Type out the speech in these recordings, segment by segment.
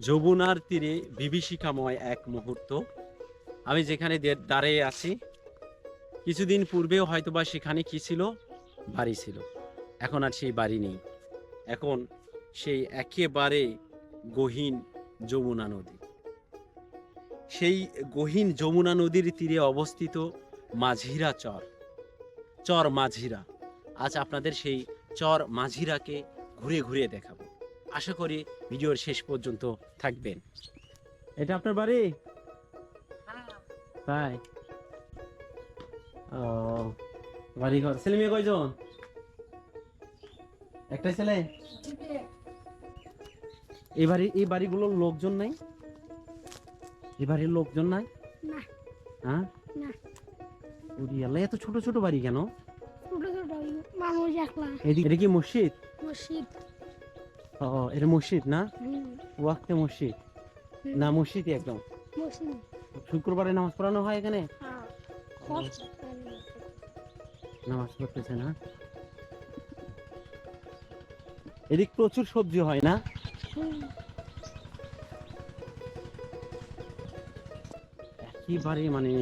যমুনার তীরে বিভীষিকাময় এক মুহূর্ত। আমি যেখানে দাঁড়িয়ে আছি, কিছুদিন পূর্বেও হয়তোবা সেখানে কি ছিল? বাড়ি ছিল। এখন আর সেই বাড়ি নেই। এখন সেই একেবারে গহীন যমুনা নদী। সেই গহীন যমুনা নদীর তীরে অবস্থিত মাঝিরা চর। চর মাঝিরা। আজ আপনাদের সেই চর মাঝিরাকে ঘুরে ঘুরে দেখাবো। আশা করি ভিডিওর শেষ পর্যন্ত থাকবেন। এটা আপনার বাড়ি? তাই? ও বাড়ি ঘর ছেলে মেয়ে কয়জন? একটা ছেলে? এই বাড়ি এই বাড়িগুলোর লোকজন নাই? এই বাড়ির লোকজন নাই? হ্যাঁ? এত ছোট ছোট বাড়ি কেন? এটা কি মসজিদ? মসজিদ। ও এটা মসজিদ না? ওয়াক্তে মসজিদ। না মসজিদই একদম। শুক্রবারে নামাজ পড়ানো হয় এখানে? হ্যাঁ, নামাজ পড়তেছে না এদিক প্রচুর সবজি হয় না? একেবারে মানে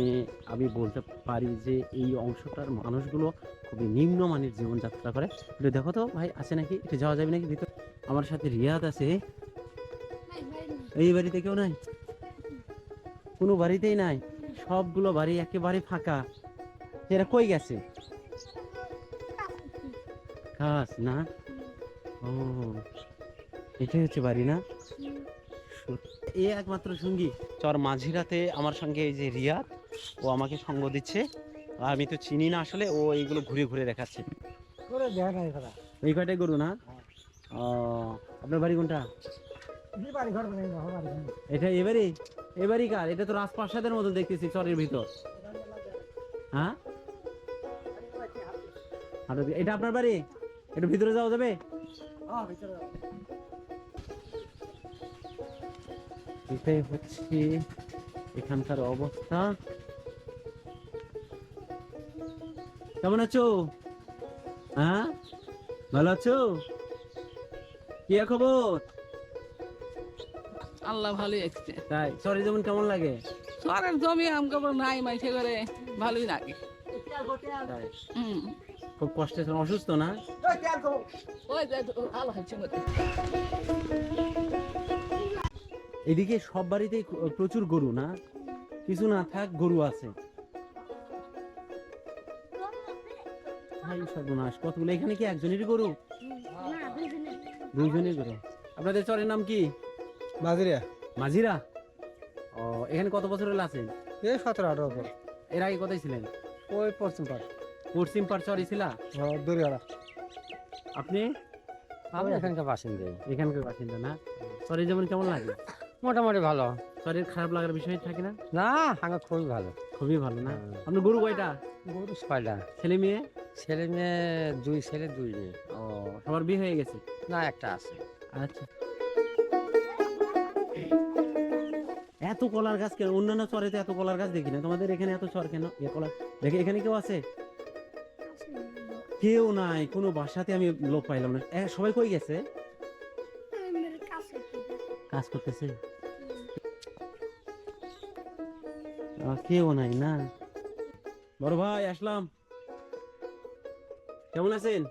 আমি বলতে পারি যে এই অংশটার মানুষগুলো খুবই নিম্নমানের জীবনযাত্রা করে। একটু দেখো তো ভাই আছে নাকি? একটু যাওয়া যাবে নাকি ভিতর? আমার সাথে রিয়াদ আছে। এই বাড়িতে কেউ নাই? কোনো বাড়িতেই নাই। সবগুলো বাড়ি একেবারে ফাঁকা। এরা কই গেছে? খাস না? ও এটাই হচ্ছে বাড়ি না? এ একমাত্র সঙ্গী। চর মাঝিরাতে আমার সঙ্গে এই যে রিয়াদ ও আমাকে সঙ্গ দিচ্ছে। আর আমি তো চিনি না আসলে ও এইগুলো ঘুরে ঘুরে দেখাচ্ছে। এই কয়টাই গরু না? ও আপনার বাড়ি কোনটা? এই বাড়ি ঘর নেই না বাড়ি ঘর। নেই। এটা এবারই এবারই কার? এটা তো রাজপ্রাসাদের মতো দেখতেছি চরের ভিতর। হ্যাঁ? এটা আপনার বাড়ি? একটু ভিতরে যাওয়া যাবে? হ্যাঁ। এটাই হচ্ছে এখানকার অবস্থা। কেমন আছো? হ্যাঁ? ভালো আছো? কি খবর? আল্লাহ ভালোই আছে। তাই সরি যেমন কেমন লাগে? সরের জমি আমকে নাই মাইসে করে ভালোই লাগে। খুব কষ্টে অসুস্থ না? এদিকে সব বাড়িতেই প্রচুর গরু না? কিছু না থাক গরু আছে। সর্বনাশ কতগুলো? এখানে কি একজনেরই গরু? দুইজনে। দুইজনের গরু আপনাদের চরের নাম কি? মাঝিরা মাঝিরা ও এখানে কত বছর হলো আছেন? এই সতেরো আঠারো বছর। এর আগে কোথায় ছিলেন? ওই পশ্চিম পাড়। পশ্চিম পাড় চরে ছিলা? দরিয়ারা। আপনি? আমি এখানকার বাসিন্দা। এখানকার বাসিন্দা না? চরে যেমন কেমন লাগে? মোটামুটি ভালো। শরীর খারাপ লাগার বিষয় থাকে না? না আমার খুবই ভালো। খুবই ভালো না? আপনার গরু কয়টা? গরু ছয়টা। ছেলে মেয়ে? ছেলে মেয়ে দুই ছেলে দুই মেয়ে। ও সবার বিয়ে হয়ে গেছে? না একটা আছে। আচ্ছা। এত কলার গাছ কেন? অন্যান্য চরেতে এত কলার গাছ দেখি না। তোমাদের এখানে এত চর কেন? এ দেখে এখানে কেউ আছে? কেউ নাই। কোনো বাসাতে আমি লোক পাইলাম না। সবাই কই গেছে। কাজ করতেছে? কেউ নাই না। বড় ভাই আসলাম। কেমন আছেন?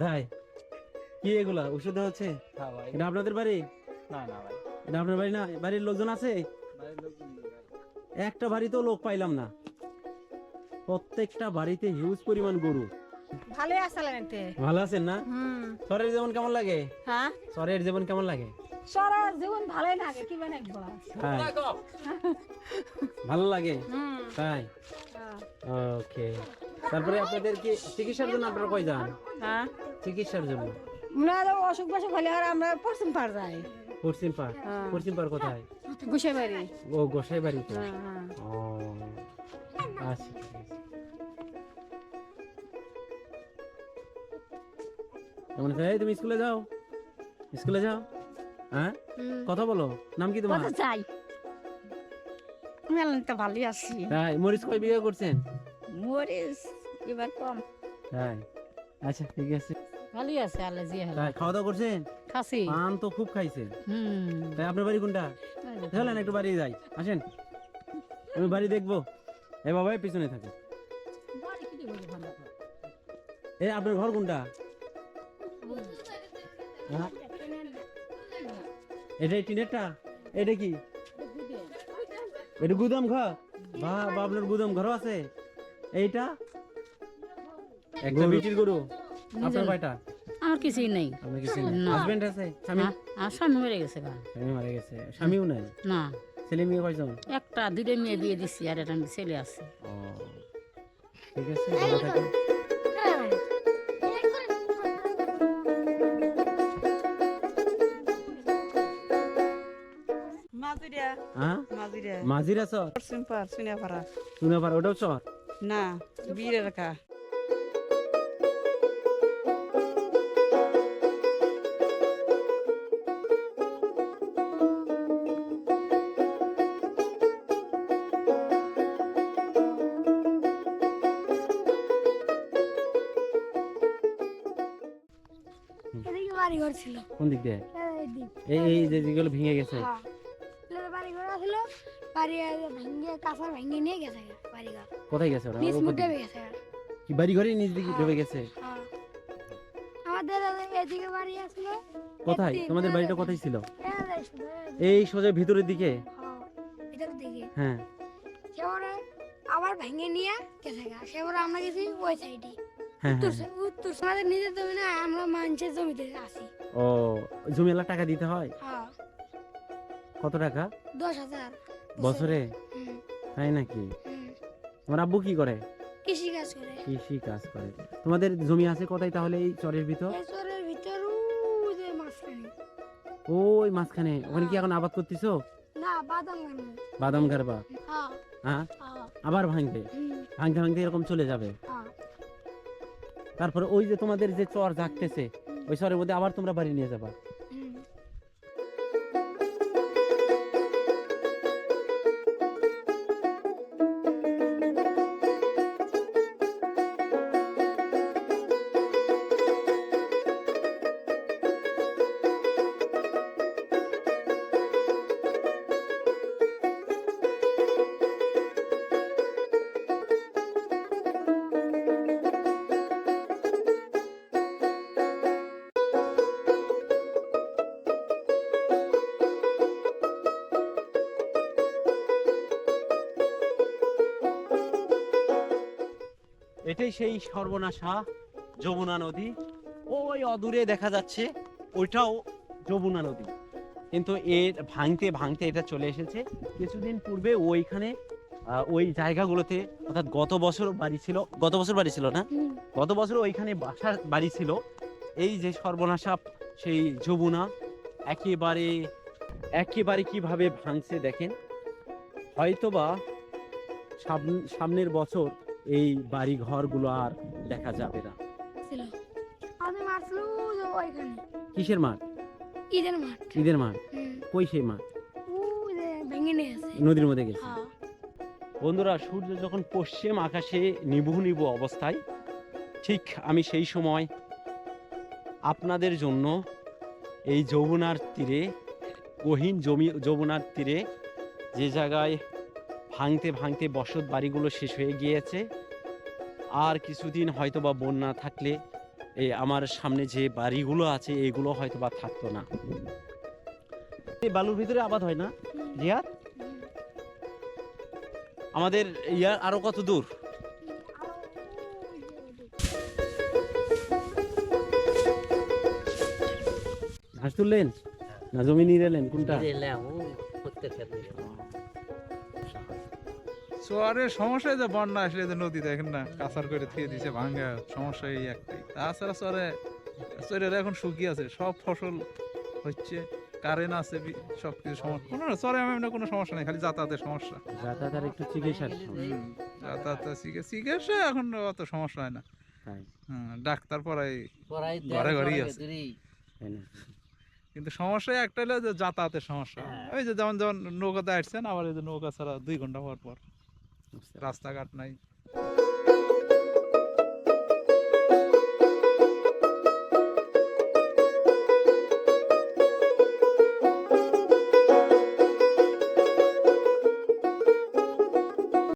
ভাই। কি এগুলা? ওষুধ হচ্ছে? এটা আপনাদের বাড়ি? না না ভাই। এটা আপনার বাড়ি না? বাড়ির লোকজন আছে? একটা বাড়িতেও লোক পাইলাম না। প্রত্যেকটা বাড়িতে হিউজ পরিমাণ গরু। ভালো আসলেন ভালো আছেন না? হুম। সরের যেমন কেমন লাগে? হ্যাঁ? সরের যেমন কেমন লাগে? সরার জীবন ভালোই লাগে কি মানে হ্যাঁ। ভালো লাগে? তাই? ওকে তারপরে আপনাদের কি চিকিৎসার জন্য আপনারা কই যান? হ্যাঁ? চিকিৎসার জন্য? না অসুখ বিসুখ হলে আর আমরা পশ্চিম পাড় যাই। পশ্চিম পাড়? হ্যাঁ। পশ্চিম পাড় কোথায়? গুছে বাড়ি ও গোসাই বাড়িতে হ্যাঁ হ্যাঁ। ও আচ্ছা কেমন আছে? তুমি স্কুলে যাও? স্কুলে যাও? হ্যাঁ? কথা বলো। নাম কি তোমার? কত চাই। মেলান ভালোই আছি। তাই মরিচ কয় বিয়ে করছেন? মরিস এবার কম। তাই? আচ্ছা ঠিক আছে। ভালোই আছে আল্লাহ জি তাই খাওয়া দাওয়া করছেন? খাসি। পান তো খুব খাইছেন হুম। তাই আপনার বাড়ি কোনটা? চলেন একটু বাড়ি যাই। আসেন। আমি বাড়ি দেখব। এ বাবা পিছনে থাকে। এ আপনার ঘর কোনটা? হ্যাঁ? এটাই টিনেরটা? এটা কি? এটা গুদাম। ঘর? বা বা আপনার গুদাম ঘর আছে? এইটা? একটা বিটির গরু? আপনার কয়টা? আমার কিছুই নেই। আপনার কিছু না। হাজবেন্ড আছে? স্বামী? হ্যাঁ, আমার স্বামী মরে গেছে গা। স্বামী মারা গেছে। স্বামীও নাই? না। ছেলে মেয়ে কয়জন? একটা দুইটা মেয়ে বিয়ে দিচ্ছি আর একটা ছেলে আছে। ও ঠিক আছে ভালো থাকেন। মাঝিরা হ্যাঁ? পশ্চিম পার। সুনিয়াপাড়া শুনে পার ওটাও চর? না বীরের রাখা। এদিকে বাড়ি ঘর ছিল। কোন দিক দিয়ে? এই দিক। এই যে যেগুলো ভেঙে গেছে। হ্যাঁ। এদের বাড়ি ঘর আছিল বাড়ি ভেঙে কাঁচার ভেঙে নিয়ে গেছে বাড়ি ঘর কোথায় গেছে ওরা নিচ মুখে গেছে। কি বাড়ি ঘরে নিজ দিকে ডুবে গেছে? হ্যাঁ। আমাদের এদিকে বাড়ি আছিল কোথায়? তোমাদের বাড়িটা কোথায় ছিল? এই সোজা ভিতরের দিকে? হ্যাঁ দিকে। হ্যাঁ। সেবারে আবার ভেঙে নিয়ে গেছে সেবারে আমরা গেছি ওই সাইডে। উত্তর আমাদের নিজের জমি না আমরা মানুষের জমিতে আছি। ও জমিওয়ালা টাকা দিতে হ্যাঁ। কত টাকা? দশ হাজার। বছরে? তাই নাকি। তোমার আব্বু কি করে? কৃষি কাজ করে। কৃষি কাজ করে। তোমাদের জমি আছে কোথায় তাহলে এই চরের ভিতর? এই চরের ভিতর উ যে মাঝখানে। ওই মাঝখানে। ওখানে কি এখন আবাদ করতেছো? না বাদাম গারবা হ্যাঁ। হ্যাঁ? হ্যাঁ। আবার ভাঙবে? ভাঙতে ভাঙতে এরকম চলে যাবে? হ্যাঁ। তারপরে ওই যে তোমাদের যে চর জাগতেছে ওই চরের মধ্যে আবার তোমরা বাড়ি নিয়ে যাবা? এটাই সেই সর্বনাশা যমুনা নদী। ওই অদূরে দেখা যাচ্ছে ওইটাও যমুনা নদী। কিন্তু এর ভাঙতে ভাঙতে এটা চলে এসেছে। কিছুদিন পূর্বে ওইখানে ওই জায়গাগুলোতে অর্থাৎ গত বছর বাড়ি ছিল গত বছর বাড়ি ছিল না? গত বছর ওইখানে বাসার বাড়ি ছিল। এই যে সর্বনাশা সেই যমুনা একেবারে একেবারে কীভাবে ভাঙছে দেখেন। হয়তোবা সামন- সামনের বছর এই বাড়ি ঘরগুলো আর দেখা যাবে না। আমাদের মাঠ ওইখানে। কিসের মাঠ? ঈদের মাঠ। ঈদের মাঠ? কই সেই মাঠ? নদীর মধ্যে গেছে? হ্যাঁ। বন্ধুরা সূর্য যখন পশ্চিম আকাশে নিভু নিভু অবস্থায় ঠিক আমি সেই সময় আপনাদের জন্য এই যমুনার তীরে গহীন জমি যমুনার তীরে যে জায়গায় ভাঙতে ভাঙতে বসত বাড়িগুলো শেষ হয়ে গিয়েছে। আর কিছুদিন হয়তো বা বন্যা থাকলে এই আমার সামনে যে বাড়িগুলো আছে, এগুলো হয়তো বা থাকতো না। এই বালুর ভিতরে আবাদ হয় না? হুম। আমাদের ইয়ার আরও কত দূর। ঘাস তুললেন না জমি নিয়ে এলেন কোনটা? চরের সমস্যা যে বন্যা আসলে যে নদী দেখেন না কাঁচার করে থিয়ে দিছে ভাঙ্গা সমস্যা এই একটাই। তাছাড়া চরে চরের এখন শুকিয়ে আছে সব ফসল হচ্ছে কারেন্ট আছে সব কিছু সমস্যা। কোনো চরে আমি কোনো সমস্যা নেই খালি যাতায়াতের সমস্যা। যাতায়াতের একটু চিকিৎসার যাতায়াতের চিকি- চিকিৎসা এখন অত সমস্যা হয় না। হ্যাঁ, ডাক্তার পড়াই ঘরে ঘরেই আছে। কিন্তু সমস্যা একটা হলো যে যাতায়াতের সমস্যা। ওই যে যেমন যেমন নৌকাতে আসছেন আবার এই যে নৌকা ছাড়া দুই ঘণ্টা পর পর। রাস্তাঘাট নাই